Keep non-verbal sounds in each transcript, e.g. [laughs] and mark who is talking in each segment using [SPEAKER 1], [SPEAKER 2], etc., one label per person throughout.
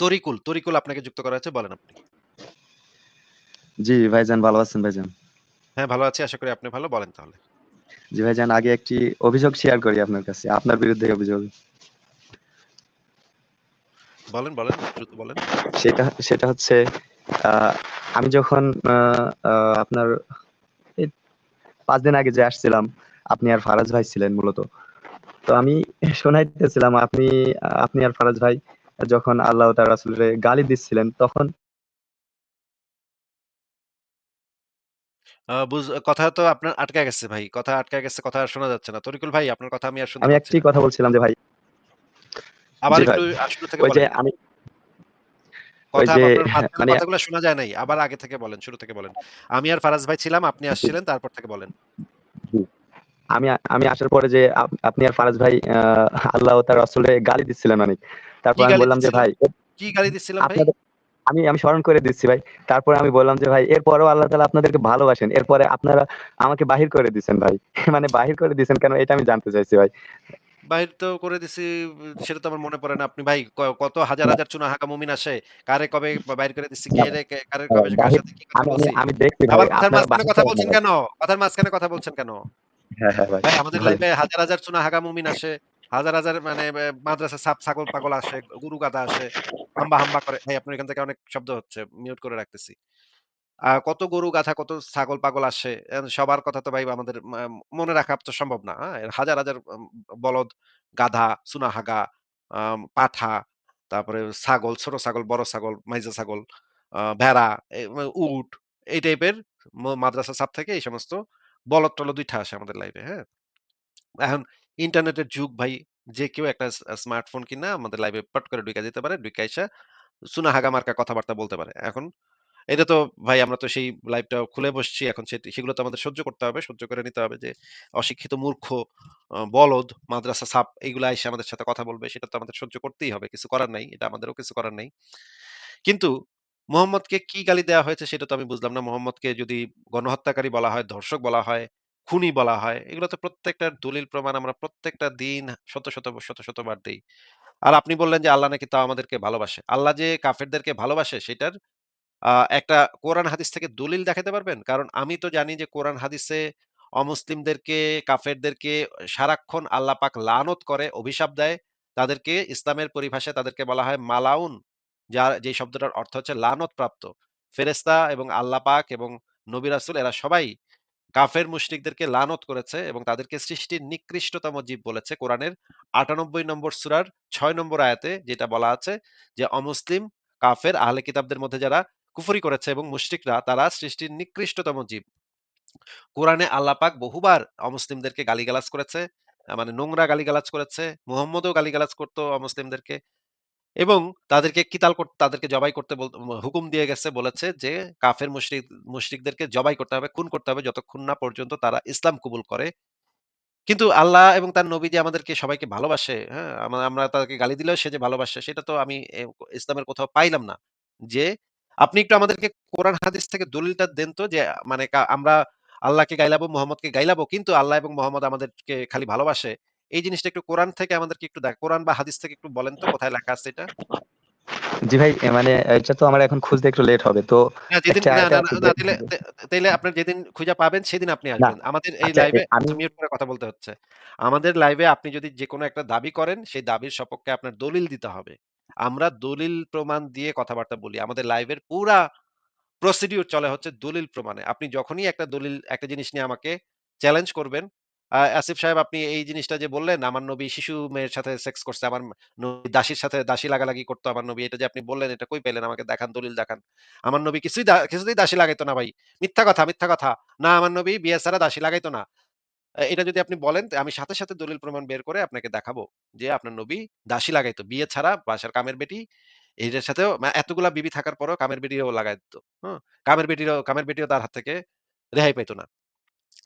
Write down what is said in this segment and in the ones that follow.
[SPEAKER 1] তরিকুল, তরিকুল আপনাকে যুক্ত করা হয়েছে বলেন আপনি।
[SPEAKER 2] জি, ভাইজান ভালো আছেন ভাইজান?
[SPEAKER 1] হ্যাঁ, ভালো আছি। আশা করি আপনি ভালো। বলেন তাহলে।
[SPEAKER 2] জি ভাইজান আগে একটি অভিযোগ শেয়ার করি আপনার কাছে। আপনার বিরুদ্ধে অভিযোগ।
[SPEAKER 1] বলেন, বলেন। দ্রুত বলেন।
[SPEAKER 2] সেটা সেটা হচ্ছে আমি যখন আপনার ৫ দিন আগে যে আসছিলাম, আপনি আর ফারাজ ভাই ছিলেন মূলত। তো আমি শোনাইতেছিলাম আপনি আপনি আর ফারাজ ভাই যখন আল্লাহ তার রাসূলের গালি দিচ্ছিলেন তখন
[SPEAKER 1] কথা তো আপনার আটকায় গেছে ভাই। কথা আটকায় গেছে। কথা আর শোনা যাচ্ছে না। তরিকুল ভাই আপনার কথা আমি আর শুনতে
[SPEAKER 2] আমি একটি কথা বলছিলাম যে ভাই
[SPEAKER 1] আবার একটু শুরু থেকে বলেন।
[SPEAKER 2] আমি
[SPEAKER 1] কথা
[SPEAKER 2] মানে
[SPEAKER 1] কথাগুলো শোনা যায় নাই। আবার আগে থেকে বলেন, শুরু থেকে বলেন। আমি আর ফারাজ ভাই ছিলাম, আপনি আসছিলেন, তারপর থেকে বলেন।
[SPEAKER 2] আমি আমি আসার পরে যে আপনি আর ফারাজ ভাই আল্লাহ তার রাসূলের গালি দিচ্ছিলেন অনেক। তারপর আমি বললাম যে ভাই
[SPEAKER 1] কি গালি দিচ্ছিলাম ভাই?
[SPEAKER 2] আমি আমি স্মরণ করে দিচ্ছি ভাই। তারপরে আমি বললাম যে ভাই এরপরেও আল্লাহ তাআলা আপনাদেরকে ভালোবাসেন। এরপরে আপনারা আমাকে বাহির করে দিছেন ভাই। [laughs] মানে বাহির করে দিছেন কেন এটা আমি জানতে চাইছি ভাই।
[SPEAKER 1] বাহির তো করে দিছি সেটা তো আমার মনে পড়ে না। আপনি ভাই কত হাজার,
[SPEAKER 2] হাজার
[SPEAKER 1] হাজার চুনাহাগা মুমিন আসে। কারে কবে বাহির করে দিচ্ছি,
[SPEAKER 2] না,
[SPEAKER 1] কে রে কারে কবে কার সাথে কি কথা
[SPEAKER 2] আমি আমি
[SPEAKER 1] বলছি।
[SPEAKER 2] আমি দেখছি ভাই আপনারা
[SPEAKER 1] কথা বলছেন কেন? কথার মাঝখানে কথা বলছেন কেন?
[SPEAKER 2] হ্যাঁ, হ্যাঁ ভাই।
[SPEAKER 1] আমাদের লাইফে হাজার, হাজার চুনাহাগা মুমিন আসে। হাজার, হাজার মানে মাদ্রাসা সাপ ছাগল পাগল আসে, গুরু গাধা আসে। হাম্বা, হাম্বা করে। ভাই আপনার এখান থেকে অনেক শব্দ হচ্ছে। মিউট করে রাখতেছি। কত গরু গাধা, কত ছাগল পাগল আসে। সবার কথা তো ভাই আমাদের মনে রাখা তো সম্ভব না। হ্যাঁ? হাজার, হাজার বলদ, গাধা, চুনাহাগা, আম পাঠা, তারপরে ছাগল, ছোট ছাগল, বড় ছাগল, মাইজা ছাগল, ভেড়া, উট এই টাইপের মাদ্রাসা ছাপ থেকে এই সমস্ত বলদ-টলদ উইঠা আসে আমাদের লাইফে। হ্যাঁ? এখন ইন্টারনেটের যুগ ভাই। যে কেউ একটা স্মার্টফোন কিনা আমাদের লাইভে পট করে ঢুইকা যেতে পারে। ঢুইকা আইসা চুনাহাগা মার্কা কথাবার্তা বলতে পারে। এখন এটা তো ভাই আমরা তো সেই লাইভটা খুলে বসছি। এখন সেগুলো তো আমাদের সহ্য করতে হবে। সহ্য করে নিতে হবে যে অশিক্ষিত মূর্খ বলদ, মাদ্রাসা ছাপ এগুলা এসে আমাদের সাথে কথা বলবে। সেটা তো আমাদের সহ্য করতেই হবে। কিছু করার নাই। এটা আমাদেরও কিছু করার নাই। কিন্তু মোহাম্মদকে কি গালি দেওয়া হয়েছে সেটা তো আমি বুঝলাম না। মোহাম্মদকে যদি গণহত্যাকারী বলা হয়, ধর্ষক বলা হয়, খুনি বলা হয়, এগুলো তো প্রত্যেকটার দলিল প্রমাণ আমরা প্রত্যেকটা দিন শত, শত, শত, শতবার দেই। আর আপনি বললেন যে আল্লাহ নাকি তাও আমাদেরকে ভালোবাসে। আল্লাহ যে কাফেরদেরকে ভালোবাসে সেটার একটা কোরআন হাদিস থেকে দলিল দেখাতে পারবেন? কারণ আমি তো জানি যে কোরআন হাদিসে অমুসলিমদেরকে, কাফেরদেরকে সারাক্ষণ আল্লাহ পাক লানত করে, অভিশাপ দেয়। তাদেরকে ইসলামের পরিভাষায় তাদেরকে বলা হয় মালাউন। যার যে শব্দটার অর্থ হচ্ছে লানতপ্রাপ্ত। ফেরেশতা এবং আল্লাহ পাক এবং নবী রাসূল এরা সবাই কাফের মুশরিকদেরকে লানত করেছে এবং তাদেরকে সৃষ্টির নিকৃষ্টতম জীব বলেছে। কোরআনের ৯৮ নম্বর সূরার ৬ নম্বর আয়াতে যেটা বলা আছে যে অমুসলিম, কাফের, আহলে কিতাবদের মধ্যে যারা কুফরি করেছে এবং মুশরিকরা তারা সৃষ্টির নিকৃষ্টতম জীব। কোরআনে আল্লাহ পাক বহুবার অমুসলিমদেরকে গালিগালাজ করেছে। মানে নোংরা গালিগালাজ করেছে। মুহাম্মদও গালিগালাজ করতো অমুসলিমদেরকে এবং তাদেরকে কিতাল কর তাদেরকে জবাই করতে হুকুম দিয়ে গেছে বলেছে যে কাফের মুশরিক মুশরিকদেরকে জবাই করতে হবে, খুন করতে হবে যতক্ষণ না পর্যন্ত তারা ইসলাম কবুল করে। কিন্তু আল্লাহ এবং তার নবী যে আমাদেরকে সবাইকে ভালোবাসে, হ্যাঁ? আমরা তাকে গালি দিলেও সে যে ভালোবাসে সেটা তো আমি ইসলামের কোথাও পাইলাম না। যে আপনি একটু আমাদেরকে কোরআন হাদিস থেকে দলিলটা দেন তো যে মানে আমরা আল্লাহকে গাইলাবো, মোহাম্মদকে গাইলাবো কিন্তু আল্লাহ এবং মোহাম্মদ আমাদেরকে খালি ভালোবাসে। এই জিনিসটা একটু কোরআন থেকে আমাদেরকে একটু দে কোরআন বা হাদিস থেকে একটু বলেন তো কোথায় লেখা আছে এটা?
[SPEAKER 2] জি ভাই মানে এটা তো আমার এখন খুঁজতে একটু লেট হবে। তো যে
[SPEAKER 1] তাইলে আপনার যেদিন খুঁজে পাবেন সেদিন আপনি আসবেন। আমাদের এই লাইভে
[SPEAKER 2] আমি
[SPEAKER 1] আচ্ছা মিউট করে কথা বলতে হচ্ছে। আমাদের লাইভে আপনি যদি যেকোনো একটা দাবি করেন, সেই দাবির সপক্ষে আপনার দলিল দিতে হবে। আমরা দলিল প্রমাণ দিয়ে কথাবার্তা বলি। আমাদের লাইভের পুরা প্রসিডিউর চলে হচ্ছে দলিল প্রমাণে। আপনি যখনই একটা দলিল একটা জিনিস নিয়ে আমাকে চ্যালেঞ্জ করবেন, আসিফ সাহেব আপনি এই জিনিসটা যে বললেন, আমার নবী শিশু মেয়ের সাথে সেক্স করছে, আমার নবী দাসীর সাথে দাসী লাগালাগি করতো আমার নবী। এটা যে আপনি বললেন এটা কই পাইলেন? আমাকে দেখান, দলিল দেখান। আমার নবী কিছুই কিছুতেই দাসী লাগাইতো না ভাই। মিথ্যা কথা, মিথ্যা কথা। না আমার নবী বিয়ে ছাড়া দাসী লাগাইতো না। এটা যদি আপনি বলেন আমি সাথে, সাথে দলিল প্রমাণ বের করে আপনাকে দেখাবো যে আপনার নবী দাসী লাগাইতো। বিয়ে ছাড়া বাসার কামের বেটি এটার সাথেও এতগুলা বিবি থাকার পরেও কামের বেটিও লাগায় দিত। হুম? কামের বেটিরও কামের বেটিও তার হাত থেকে রেহাই পাইত না।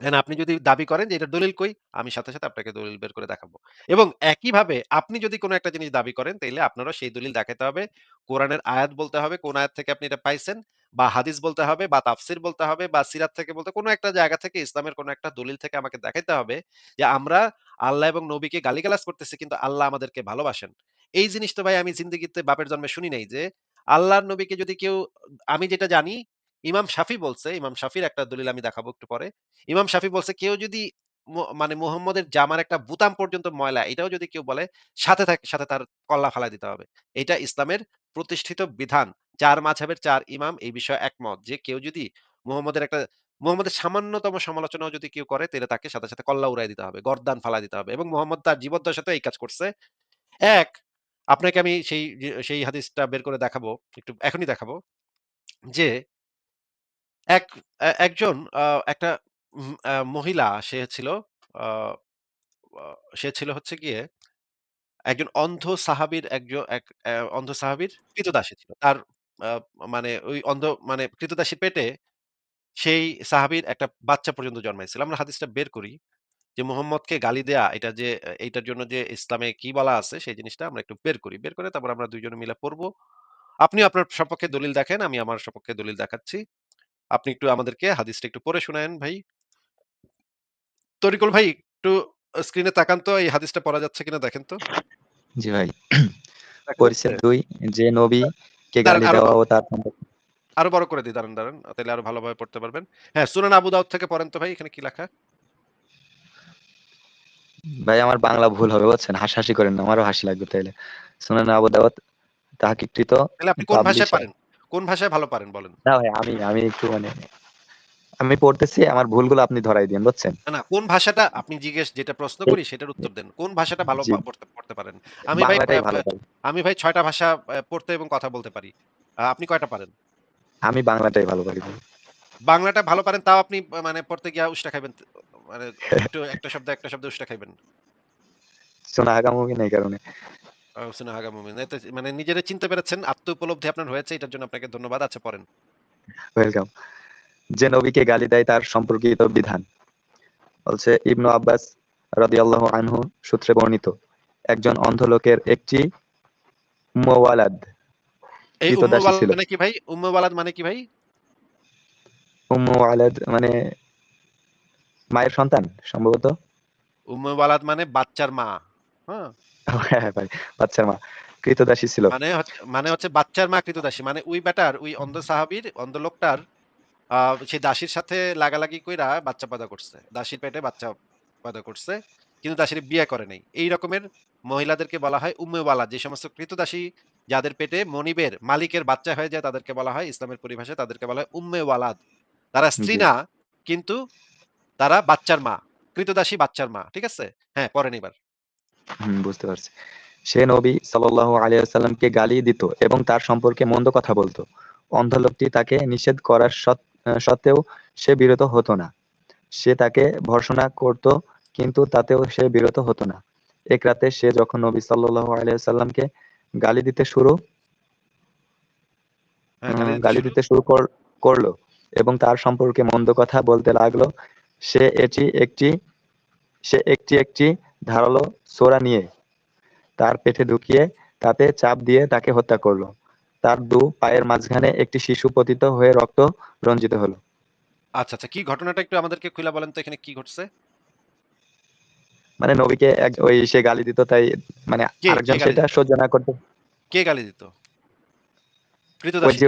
[SPEAKER 1] এখন আপনি যদি দাবি করেন যে এটার দলিল কই? আমি সাথে, সাথে আপনাকে দলিল বের করে দেখাবো। এবং একইভাবে আপনি যদি কোন একটা জিনিস দাবি করেন তাইলে আপনারও সেই দলিল দেখাইতে হবে। কোরআনের আয়াত বলতে হবে, কোন আয়াত থেকে আপনি এটা পাইছেন বা হাদিস বলতে হবে বা তাফসীর বলতে হবে বা সিরাত থেকে বলতে কোনো একটা জায়গা থেকে ইসলামের কোনো একটা দলিল থেকে আমাকে দেখাইতে হবে যে আমরা আল্লাহ এবং নবীকে গালিগালাজ করতেছি কিন্তু আল্লাহ আমাদেরকে ভালোবাসেন। এই জিনিস তো ভাই আমি জিন্দেগিতে বাপের জন্মে শুনি নাই যে আল্লাহর নবীকে যদি কেউ আমি যেটা জানি ইমাম শাফি বলছে, ইমাম শাফির একটা দলিল আমি দেখাবো একটু পরে। ইমাম শাফি বলছে কেউ যদি মানে মুহাম্মদের জামার একটা বুতাম পর্যন্ত ময়লা এটাও যদি কেউ বলে সাথে থাক সাথে তার কল্লা ফালায় দিতে হবে। এটা ইসলামের প্রতিষ্ঠিত বিধান। ৪ মাযহাবের ৪ ইমাম এই বিষয়ে একমত যে কেউ যদি মুহাম্মদের একটা মুহাম্মদের সামান্যতম সমালোচনাও যদি কেউ করে তাহলে তাকে সাথে, সাথে কল্লা উড়াই দিতে হবে। গর্দান ফালায় দিতে হবে। এবং মোহাম্মদ তার জীবদ্দশাতেও এই কাজ করছে। এক আপনাকে আমি সেই সেই হাদিসটা বের করে দেখাবো। একটু এখনই দেখাবো। যে এক একজন একটা মহিলা সে ছিল সে ছিল হচ্ছে গিয়ে একজন অন্ধ সাহাবীর একজ এক অন্ধ সাহাবীর ক্রীতদাসী ছিল। তার মানে ওই অন্ধ মানে ক্রীতদাসীর পেটে সেই সাহাবীর একটা বাচ্চা পর্যন্ত জন্মাইছিল। আমরা হাদিসটা বের করি যে মুহাম্মদকে গালি দেয়া এটা যে এইটার জন্য যে ইসলামে কি বলা আছে সেই জিনিসটা আমরা একটু বের করি। বের করে তারপর আমরা ২ জনে মিলে পড়ব। আপনিও আপনার সপক্ষে দলিল দেখেন, আমি আমার সপক্ষে দলিল দেখাচ্ছি। আপনি একটু আমাদেরকে হাদিসটা একটু পড়ে শোনায়েন ভাই। তরিকুল ভাই একটু স্ক্রিনে তাকান তো এই হাদিসটা পড়া যাচ্ছে কিনা দেখেন তো?
[SPEAKER 2] জি ভাই। [clears throat] পরিচ্ছেদ? ২ যে নবীকে
[SPEAKER 1] দাঁড়ান
[SPEAKER 2] গালি দেওয়া ও তার
[SPEAKER 1] আরও বড় করে দেই দাঁড়ান, দাঁড়ান। তাইলে আরও ভালোভাবে পড়তে পারবেন। হ্যাঁ, সুনান আবু দাউদ থেকে পড়েন তো ভাই এখানে কি লেখা?
[SPEAKER 2] ভাই আমার বাংলা ভুল হবে বুঝছেন? হাসাহাসি করেন আমারও হাসি লাগবে তাইলে। সুনান আবু দাউদ তাহকিককৃত
[SPEAKER 1] তাহলে আপনি কোন ভাষায় পারেন? কোন ভাষায় ভালো পারেন বলেন?
[SPEAKER 2] না ভাই আমি আমি একটু মানে আমি পড়তেছি আমার ভুলগুলো আপনি ধরাই দিয়েন বুঝছেন?
[SPEAKER 1] না, কোন ভাষাটা আপনি জিজ্ঞেস যেটা প্রশ্ন করি সেটার উত্তর দেন। কোন ভাষাটা ভালো পড়তে পারেন? আমি ভাই। আমি ভাই ৬ টা ভাষা পড়তে এবং কথা বলতে পারি। আপনি কয়টা পারেন?
[SPEAKER 2] আমি বাংলাটাই ভালো পারি
[SPEAKER 1] বাংলাটা ভালো পারেন তাও আপনি মানে পড়তে গিয়া উষ্টা খাবেন মানে একটু একটা শব্দ একটা শব্দ উষ্টা খাইবেন।
[SPEAKER 2] শোনা আগামী এই কারণে।
[SPEAKER 1] আ সুনা হাগা মুমিন। মানে নিজেরে চিনতে পেরেছেন, আত্ম উপলব্ধি আপনার হয়েছে এটার জন্য আপনাকে ধন্যবাদ। আচ্ছা পড়েন।
[SPEAKER 2] ওয়েলকাম। যে নবীকে গালি দেয় তার সম্পর্কিত বিধান। বলছে ইবনু আব্বাস রাদিয়াল্লাহু আনহু সূত্রে বর্ণিত। একজন অন্ধ লোকের একটি মুওয়ালাদ
[SPEAKER 1] এই উম্মু
[SPEAKER 2] ক্রীতদাসী
[SPEAKER 1] ওয়ালাদ
[SPEAKER 2] ছিল।
[SPEAKER 1] মানে কি ভাই? উম্মু ওয়ালাদ মানে কি ভাই?
[SPEAKER 2] উম্মু ওয়ালাদ মানে মায়ের সন্তান সম্ভবত?
[SPEAKER 1] উম্মু ওয়ালাদ মানে বাচ্চার মা। হ্যাঁ?
[SPEAKER 2] হ্যাঁ, হ্যাঁ ভাই। বাচ্চার মা। ক্রীতদাসী ছিল।
[SPEAKER 1] মানে মানে হচ্ছে বাচ্চার মা ক্রীতদাসী। মানে ওই বেটার ওই অন্ধ সাহাবীর অন্ধ লোকটার সেই দাসীর সাথে লাগালাগি কইরা বাচ্চা পয়দা করছে। দাসীর পেটে বাচ্চা পয়দা করছে। কিন্তু দাসীর বিয়ে করে নাই। এই রকমের মহিলাদেরকে বলা হয় উম্মে ওয়ালাদ। যে সমস্ত ক্রীতদাসী যাদের পেটে মনিবের মালিকের বাচ্চা হয়ে যায় তাদেরকে বলা হয় ইসলামের পরিভাষায় তাদেরকে বলা হয় উম্মে ওয়ালাদ। তারা স্ত্রী না কিন্তু তারা বাচ্চার মা। ক্রীতদাসী বাচ্চার মা। ঠিক আছে? হ্যাঁ, পড়েন এবার।
[SPEAKER 2] হুম, বুঝতে পারছি। সে নবী আলাইহি ওয়াসাল্লামকে গালি দিত এবং তার সম্পর্কে মন্দ কথা বলত। অন্ধ লোকটি তাকে নিষেধ করার সত্ত্বেও সে বিরত হতো না। সে তাকে ভর্ৎসনা করত কিন্তু তাতেও সে বিরত হতো না। এক রাতে সে যখন নবী আলাইহি ওয়াসাল্লামকে গালি দিতে শুরু
[SPEAKER 1] হ্যাঁ, গালি দিতে শুরু
[SPEAKER 2] করল এবং তার সম্পর্কে মন্দ কথা বলতে লাগল। সে এটি একটি সে একটি, একটি ধারালো ছোরা নিয়ে তার পেটে ঢুকিয়ে তাতে চাপ দিয়ে তাকে হত্যা করল। তার দু পায়ের মাঝখানে একটি শিশু পতিত হয়ে রক্ত রঞ্জিত হল।
[SPEAKER 1] আচ্ছা, আচ্ছা। কি ঘটনাটা একটু আমাদেরকে খুইলা বলেন তো এখানে কি ঘটছে?
[SPEAKER 2] মানে নবীকে এক ওই সে গালি দিত তাই মানে আরেকজন সেটা সহ্য না করতে
[SPEAKER 1] কে গালি দিত?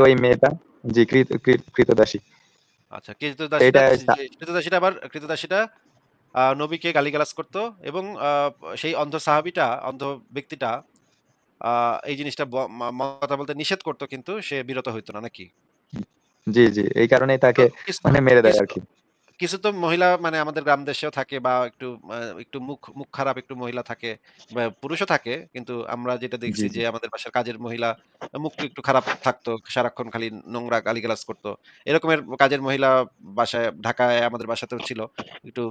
[SPEAKER 2] ওই মেয়েটা জি ক্রীত ক্রীত ক্রীতদাসী।
[SPEAKER 1] আচ্ছা, যে ক্রীতদাসীটা আবার নবীকে গালিগালাজ করত এবং সেই অন্ধ সাহাবিটা অন্ধ ব্যক্তিটা এই জিনিসটা কথা বলতে নিষেধ করত কিন্তু সে বিরত হইতো না নাকি?
[SPEAKER 2] জি, জি। এই
[SPEAKER 1] কারণে
[SPEAKER 2] তাকে মানে মেরে দেয়
[SPEAKER 1] আর
[SPEAKER 2] আরকি।
[SPEAKER 1] কিছু তো মহিলা মানে আমাদের গ্রাম দেশেও থাকে বা একটু একটু মুখ মুখ খারাপ একটু মহিলা থাকে বা পুরুষও থাকে। কিন্তু আমরা যেটা দেখছি যে আমাদের বাসার কাজের মহিলা মুখ একটু খারাপ থাকতো। সারাক্ষণ খালি নোংরা গালিগালাজ করত। এরকমের কাজের মহিলা বাসায় ঢাকায় আমাদের বাসাতেও ছিল। একটু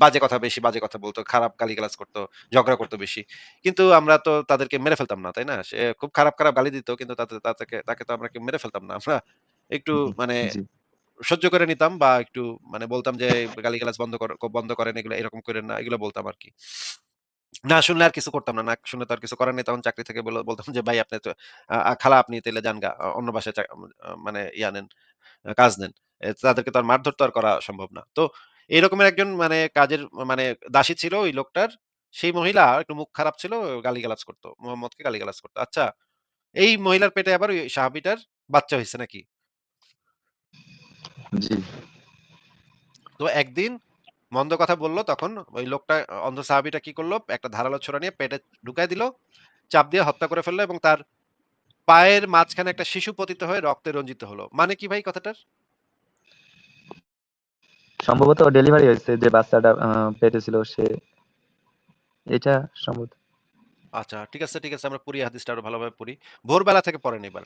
[SPEAKER 1] বাজে কথা বেশি বাজে কথা বলতো খারাপ গালিগালাজ করতো ঝগড়া করতো বেশি। কিন্তু আমরা তো তাদেরকে মেরে ফেলতাম না, তাই না? সে খুব খারাপ, খারাপ গালি দিত কিন্তু তাতে তাদেরকে তাকে তো আমরা কেউ মেরে ফেলতাম না। আমরা একটু মানে। সহ্য করে নিতাম বা একটু মানে বলতাম যে গালিগালাজ বন্ধ কর বন্ধ করেন এগুলো এরকম কইরেন না। এগুলো বলতাম আরকি। না শুনলে আর কিছু করতাম না। না শুনলে তো আর কিছু করার নেই। তখন চাকরি থেকে বল বলতাম যে, "ভাই আপনি তো খালা আপনি তাইলে যান গা। অন্য বাসায় মানে ইয়া নেন, কাজ নেন।" তাদেরকে তো আর মারধর তো আর করা সম্ভব না। তো এরকমের একজন মানে কাজের মানে দাসী ছিল ওই লোকটার। সেই মহিলা একটু মুখ খারাপ ছিল, গালিগালাজ করত। মুহাম্মদকে গালিগালাজ করতো আচ্ছা, এই মহিলার পেটে আবার ওই সাহাবিটার বাচ্চা হয়েছে নাকি?
[SPEAKER 2] জি।
[SPEAKER 1] তো একদিন মন্দ কথা বলল তখন ওই লোকটা অন্ধ সাহাবীটা কি করল? একটা ধারালো ছোরা নিয়ে পেটে ঢুকায় দিল, চাপ দিয়ে হত্যা করে ফেলল এবং তার পায়ের মাঝখানে একটা শিশু পতিত হয়ে রক্তে রঞ্জিত হলো। মানে কি ভাই কথাটার?
[SPEAKER 2] সম্ভবত ডেলিভারি হয়েছে যে বাচ্চাটা পেটে ছিল সে এটা সম্ভবত।
[SPEAKER 1] আচ্ছা, ঠিক আছে, ঠিক আছে। আমরা পড়ি হাদিসটা আরও ভালোভাবে পড়ি। ভোরবেলা থেকে পড়েন এবার।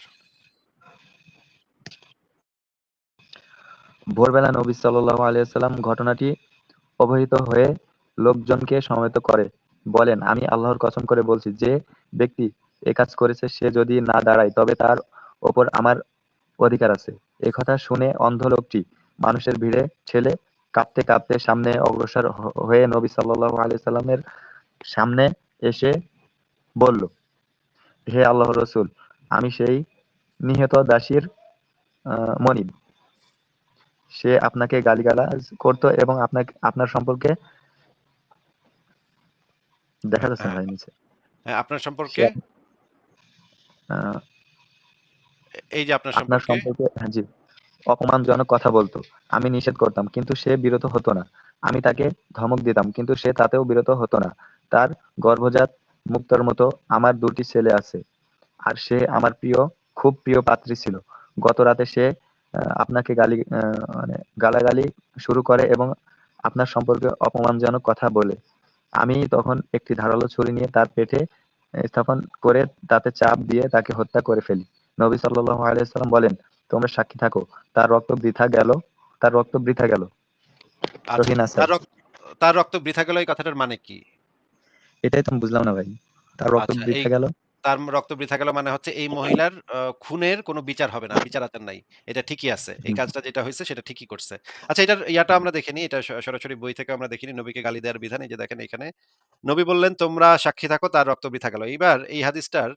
[SPEAKER 2] ভোরবেলা নবী সাল্লাল্লাহু আলাইহি ওয়াসাল্লাম ঘটনাটি অবহিত হয়ে লোকজনকে সমবেত করে বলেন, আমি আল্লাহর কসম করে বলছি যে ব্যক্তি এ কাজ করেছে সে যদি না দাঁড়ায় তবে তার ওপর আমার অধিকার আছে। এ কথা শুনে অন্ধ লোকটি মানুষের ভিড়ে ঠেলে কাঁপতে, কাঁপতে সামনে অগ্রসর হয়ে নবী সাল্লাল্লাহু আলাইহি ওয়াসাল্লামের সামনে এসে বলল, হে আল্লাহর রাসূল, আমি সেই নিহত দাসীর মনিব। সে আপনাকে গালিগালাজ করত এবং আপনাকে আপনার সম্পর্কে দেখা যাচ্ছে
[SPEAKER 1] হ্যাঁ।
[SPEAKER 2] ভাই নিচে।
[SPEAKER 1] হ্যাঁ, আপনার সম্পর্কে এই যে আপনার সম্পর্কে
[SPEAKER 2] সম্পর্কে হ্যাঁ, জি। অপমানজনক কথা বলত। আমি নিষেধ করতাম কিন্তু সে বিরত হতো না। আমি তাকে ধমক দিতাম কিন্তু সে তাতেও বিরত হতো না। তার গর্ভজাত মুক্তার মতো আমার দুটি ছেলে আছে। আর সে আমার প্রিয়, খুব প্রিয় পাত্রী ছিল। গত রাতে সে আপনাকে গালি মানে গালাগালি শুরু করে এবং আপনার সম্পর্কে অপমানজনক কথা বলে। আমি তখন একটি ধারালো ছুরি নিয়ে তার পেটে স্থাপন করে তাতে চাপ দিয়ে তাকে হত্যা করে ফেলি। নবী আলাইহি বলেন, তোমরা সাক্ষী থাকো। তার রক্ত বৃথা গেল তার রক্ত বৃথা গেল।
[SPEAKER 1] আচ্ছা, তার রক্ত বৃথা গেল এই কথাটার মানে কি?
[SPEAKER 2] এটাই তো বুঝলাম না ভাই। তার রক্ত
[SPEAKER 1] আচ্ছা,
[SPEAKER 2] বৃথা গেল?
[SPEAKER 1] তার রক্ত বৃথা গেল মানে হচ্ছে এই মহিলার খুনের কোন বিচার হবে না। বিচার-আচার নাই। এটা ঠিকই আছে। এই কাজটা যেটা হইছে সেটা ঠিকই করছে। আচ্ছা এটার ইয়াটা আমরা দেখিনি। এটা সরাসরি বই থেকে আমরা দেখিনি। নবীকে গালি দেওয়ার বিধান। এই যে দেখেন এখানে। নবী বললেন, "তোমরা সাক্ষী থাকো তার রক্ত বৃথা গেল।" এইবার এই হাদিসটার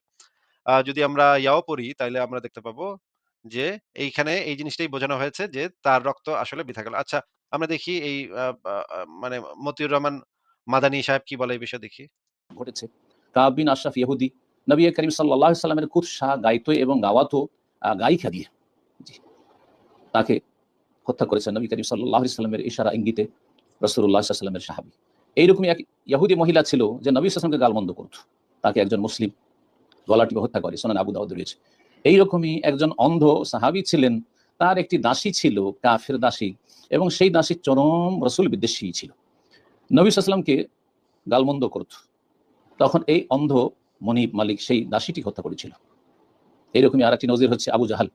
[SPEAKER 1] যদি আমরা ইয়াও পড়ি তাহলে আমরা দেখতে পাবো যে এইখানে এই জিনিসটাই বোঝানো হয়েছে যে তার রক্ত আসলে বৃথা গেল। আচ্ছা আমরা দেখি এই মানে মতিউর রহমান মাদানী সাহেব কি বলে এই বিষয়ে দেখি।
[SPEAKER 3] ঘটেছে। কাব বিন আশরাফ ইহুদি নবী করিম আলাইহি সাল্লামের কুৎসা গাইতো এবং গাওয়াতো গায়িকা দিয়ে। তাকে হত্যা করেছেন নবী করিম সাল্লামের ইশারা ইঙ্গিতে সাল্লামের সাহাবী। এইরকমই এক ইহুদি মহিলা ছিল যে নবী সাল্লামকে গালমন্দ করত। তাকে একজন মুসলিম গলা টিপে হত্যা করে। সুনান আবু দাউদ রয়েছে। এইরকমই একজন অন্ধ সাহাবী ছিলেন। তার একটি দাসী ছিল, কাফের দাসী, এবং সেই দাসী চরম রসুল বিদ্বেষী ছিল। নবী সাল্লামকে গালমন্দ করত। তখন এই অন্ধ মনিব মালিক সেই দাসীটি হত্যা করেছিল। এইরকমই আরেকটি নজির হচ্ছে আবু জাহাল।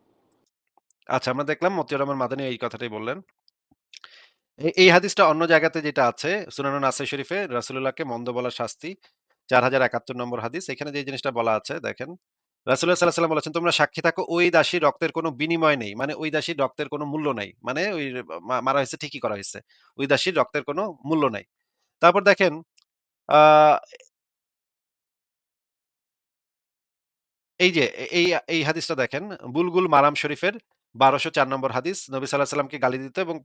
[SPEAKER 1] আচ্ছা আমরা দেখলাম মতিউর রহমান মাদানী এই কথাটাই বললেন। এই হাদিসটা অন্য জায়গাতে যেটা আছে সুনান নাসাই শরীফে রাসূলুল্লাহকে মন্দ বলার শাস্তি ৪০৭১ নম্বর হাদিস। এখানে যে জিনিসটা বলা আছে দেখেন। রাসুল্লাহ সাল্লাল্লাহু আলাইহি ওয়াসাল্লাম বলেছেন, "তোমরা সাক্ষী থাকো ওই দাসীর রক্তের কোনো বিনিময় নেই।" মানে ওই দাসীর রক্তের কোনো মূল্য নাই। মানে ওই মারা হয়েছে ঠিকই করা হয়েছে ওই দাসীর রক্তের কোনো মূল্য নাই। তারপর দেখেন এই যে এই এই হাদিসটা দেখেন বুলগুল মারাম শরীফের ১২০৪ নম্বর হাদিস। নবী সাল্লাল্লাহু আলাইহি ওয়াসাল্লামকে গালি দিত এবং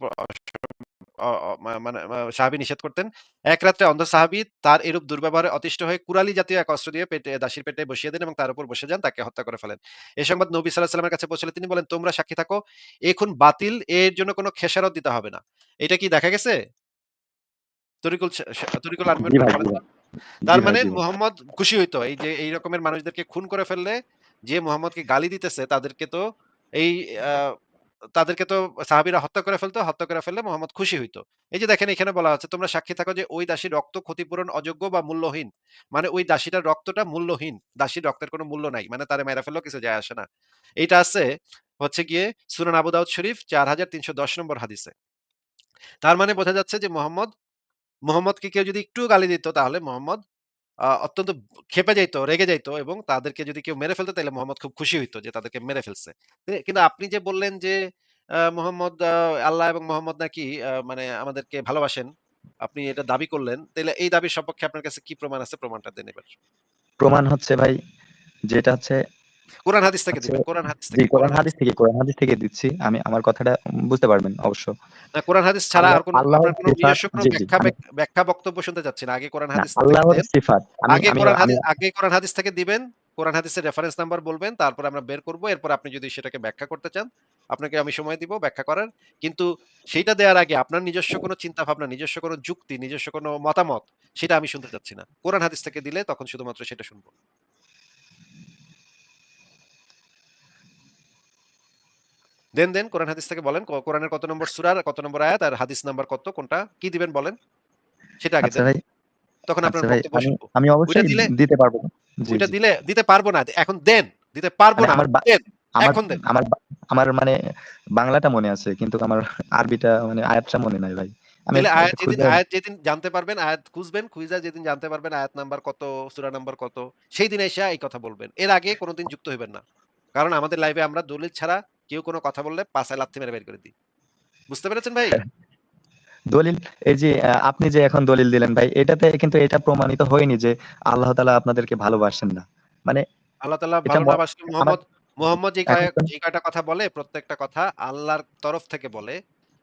[SPEAKER 1] মানে সাহাবী নিষেধ করতেন। এক রাত্রে অন্ধ সাহাবী তার এরূপ দুর্ব্যবহারে অতিষ্ঠ হয়ে কুরালি জাতীয় এক অস্ত্র দিয়ে পেটে দাসীর পেটে বসিয়ে দেন এবং তার উপর বসে যান, তাকে হত্যা করে ফেলেন। এ সংবাদ নবী সাল্লাল্লাহু আলাইহি ওয়াসাল্লামের কাছে পৌঁছলে তিনি বলেন, "তোমরা সাক্ষী থাকো, এখন বাতিল, এর জন্য কোনো খেসারত দিতে হবে না।" এটা কি দেখা গেছে? তরিকুল তরিকুল আনমিউট তার মানে
[SPEAKER 2] জি ভাই।
[SPEAKER 1] মুহাম্মদ খুশি হইতো। এই যে এই রকমের মানুষদেরকে খুন করে ফেললে যে মুহাম্মদকে গালি দিতেছে তাদেরকে তো এই তাদেরকে তো সাহাবীরা হত্যা করে ফেলতো। হত্যা করে ফেললে মুহাম্মদ খুশি হইতো। এই যে দেখেন এখানে বলা আছে, "তোমরা সাক্ষী থাকো যে ওই দাসীর রক্ত ক্ষতিপূরণ অযোগ্য বা মূল্যহীন।" মানে ওই দাসীটার রক্তটা মূল্যহীন। দাসীর রক্তের কোনো মূল্য নাই। মানে তারে মাইরা ফেললেও কিছু যায় আসে না। এইটা আছে হচ্ছে গিয়ে সুনান আবু দাউদ শরীফ ৪৩১০ নম্বর হাদিসে। তার মানে বোঝা যাচ্ছে যে মুহাম্মদ মুহাম্মদকে কেউ যদি একটুও গালি দিত তাহলে মুহাম্মদ অত্যন্ত ক্ষেপে যাইত, রেগে যাইত এবং তাদেরকে যদি কেউ মেরে ফেলতো তাইলে মুহাম্মদ খুব খুশি হইতো যে তাদেরকে মেরে ফেলছে। কিন্তু আপনি যে বললেন যে মুহাম্মদ আল্লাহ এবং মুহাম্মদ নাকি মানে আমাদেরকে ভালোবাসেন। আপনি এটা দাবি করলেন। তাহলে এই দাবির সপক্ষে আপনার কাছে কি প্রমাণ আছে? প্রমাণটা দেন এবার।
[SPEAKER 2] প্রমাণ হচ্ছে ভাই যেটা হচ্ছে
[SPEAKER 1] কোরআন হাদিস থেকে
[SPEAKER 2] আচ্ছা,
[SPEAKER 1] দিবেন। কোরআন হাদিস থেকে,
[SPEAKER 2] কোরআন
[SPEAKER 1] হাদিস
[SPEAKER 2] থেকে কোরআন হাদিস থেকে দিচ্ছি। আমি আমার কথাটা বুঝতে পারবেন অবশ্য।
[SPEAKER 1] না কোরআন হাদিস ছাড়া আর কোন আপনার কোন নিজস্ব কোন। ব্যাখ্যা ব্যাখ্যা বক্তব্য শুনতে চাচ্ছি না। আগে কোরআন হাদিস
[SPEAKER 2] আল্লাহর সিফাত।
[SPEAKER 1] আগে কোরআন হাদিস আগে কোরআন হাদিস থেকে দিবেন। কোরআন হাদিসের রেফারেন্স নাম্বার বলবেন। তারপর আমরা বের করব। এরপর আপনি যদি সেটাকে ব্যাখ্যা করতে চান, আপনাকে আমি সময় দিব ব্যাখ্যা করার। কিন্তু সেইটা দেওয়ার আগে আপনার নিজস্ব কোন চিন্তা ভাবনা, নিজস্ব কোন যুক্তি, নিজস্ব কোন মতামত সেটা আমি শুনতে চাচ্ছি না। কোরআন হাদিস থেকে দিলে তখন শুধুমাত্র সেটা শুনব। দেন, দেন কোরআন হাদিস থেকে বলেন। কোরআনের কত নম্বর সূরা, কত নম্বর আয়াত আর হাদিস নাম্বার কত কোনটা? কি দিবেন বলেন? সেটা আগে
[SPEAKER 2] আচ্ছা
[SPEAKER 1] দেন। তখন আপনার
[SPEAKER 2] আচ্ছা
[SPEAKER 1] বক্তব্য
[SPEAKER 2] আমি অবশ্যই দিতে পারব।
[SPEAKER 1] ওইটা দিলে দিতে পারব না। এখন দেন। দিতে পারব না।
[SPEAKER 2] আমার
[SPEAKER 1] দেন। এখন দেন।
[SPEAKER 2] আমার আমার মানে বাংলাটা মনে আছে কিন্তু আমার আরবিটা মানে আয়াতটা মনে নাই ভাই। আমি
[SPEAKER 1] আয়াত যেদিন আয়াত যেদিন জানতে পারবেন, আয়াত খুঁজবেন, যেদিন জানতে পারবেন আয়াত নাম্বার কত, সূরা নাম্বার কত, সেই দিন আইসা এই কথা বলবেন। এর আগে কোনদিন যুক্ত হইবেন না। কারণ আমাদের লাইভে আমরা দলিল ছাড়া কেউ কোন কথা বললে পাছায় লাথি মেরে বের করে দিই। বুঝতে পেরেছেন ভাই?
[SPEAKER 2] দলিল এই যে আপনি যে এখন দলিল দিলেন ভাই এটাতে কিন্তু এটা প্রমাণিত হয়নি যে আল্লাহ তাআলা আপনাদেরকে ভালোবাসেন না। মানে
[SPEAKER 1] আল্লাহ তাআলা
[SPEAKER 2] এটা
[SPEAKER 1] ভালো
[SPEAKER 2] ম
[SPEAKER 1] না বাসলে
[SPEAKER 2] আমার
[SPEAKER 1] মোহাম্মদ মোহাম্মদ যে কয় যে কয়টা কথা বলে প্রত্যেকটা কথা আল্লাহর তরফ থেকে বলে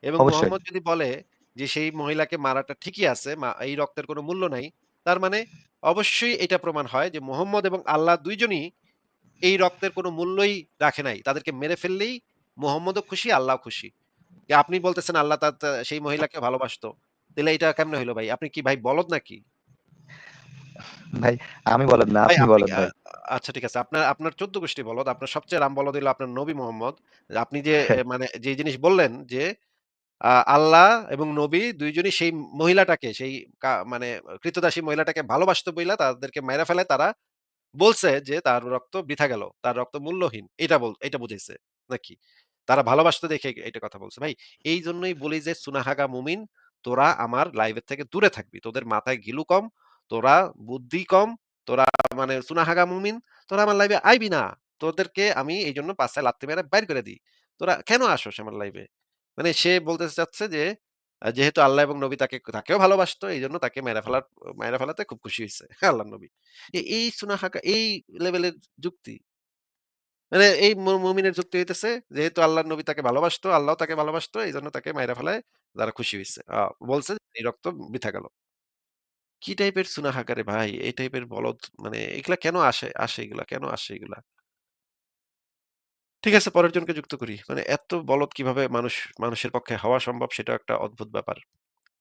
[SPEAKER 1] এবং। মোহাম্মদ যদি বলে যে সেই মহিলাকে মারাটা ঠিকই আছে, এই রক্তের কোনো মূল্য নাই। তার মানে অবশ্যই এটা প্রমাণ হয় যে মোহাম্মদ এবং আল্লাহ ২ জনই এই রক্তের কোন মূল্যই রাখে নাই। তাদেরকে মেরে ফেললেই মোহাম্মদও খুশি, আল্লাহও খুশি। আপনি বলতেছেন আল্লাহ তা তা সেই মহিলাকে ভালোবাসতো। তাইলে এটা কেমনে হইল ভাই? আপনি কি ভাই বলদ নাকি?
[SPEAKER 2] ভাই আমি বলদ না, আপনি বলদ ভাই।
[SPEAKER 1] আচ্ছা ঠিক আছে। আপনার আপনার ১৪ গোষ্ঠী বলদ। আপনার সবচেয়ে রাম বলদ আপনার নবী মোহাম্মদ। আপনি যে মানে যে জিনিস বললেন যে আল্লাহ এবং নবী ২ জনই সেই মহিলাটাকে সেই মানে কৃতদাসী মহিলাটাকে ভালোবাসতো বইলা তাদেরকে মাইরা ফেলে তারা বলছে যে তার রক্ত বৃথা গেল। তার রক্ত মূল্যহীন। এটা বল এটা বুঝাইছে নাকি? তারা ভালোবাসতো দেখে এইটা কথা বলছে। ভাই এইজন্যই বলি যে সুনাহাগা মুমিন তোরা আমার লাইভের থেকে দূরে থাকবি। তোদের মাথায় গিলু কম, তোরা বুদ্ধি কম, তোরা মানে সুনাহাগা মুমিন, তোরা আমার লাইভে আইবি না। তোদেরকে আমি এই জন্য পাছায় লাথি মেরে বাইর করে দিই। তোরা কেন আসোস আমার লাইভে? মানে সে বলতে চাচ্ছে যে যেহেতু আল্লাহ এবং নবী তাকে তাকেও ভালোবাসতো এইজন্য তাকে মেরে ফেলার মাইরা ফেলাতে খুব খুশি হইছে [laughs] আল্লাহর নবী। এই সুনাহাগা এই লেভেলের যুক্তি। মানে এই মুমিনের যুক্তি হইতেছে যেহেতু আল্লাহর নবী তাকে ভালোবাসতো, আল্লাহও তাকে ভালোবাসতো এইজন্য তাকে মাইরা ফেলায় তারা খুশি হয়েছে বলছে এই রক্ত বৃথা গেল। কি টাইপের সুনাহাগা রে ভাই? এই টাইপের বলদ মানে এগুলা কেন আসে আসে এগুলা? কেন আসে এগুলা? ঠিক আছে, পরের জনকে যুক্ত করি। মানে এত বলদ কীভাবে মানুষ, মানুষের পক্ষে হওয়া সম্ভব সেটা একটা অদ্ভুত ব্যাপার।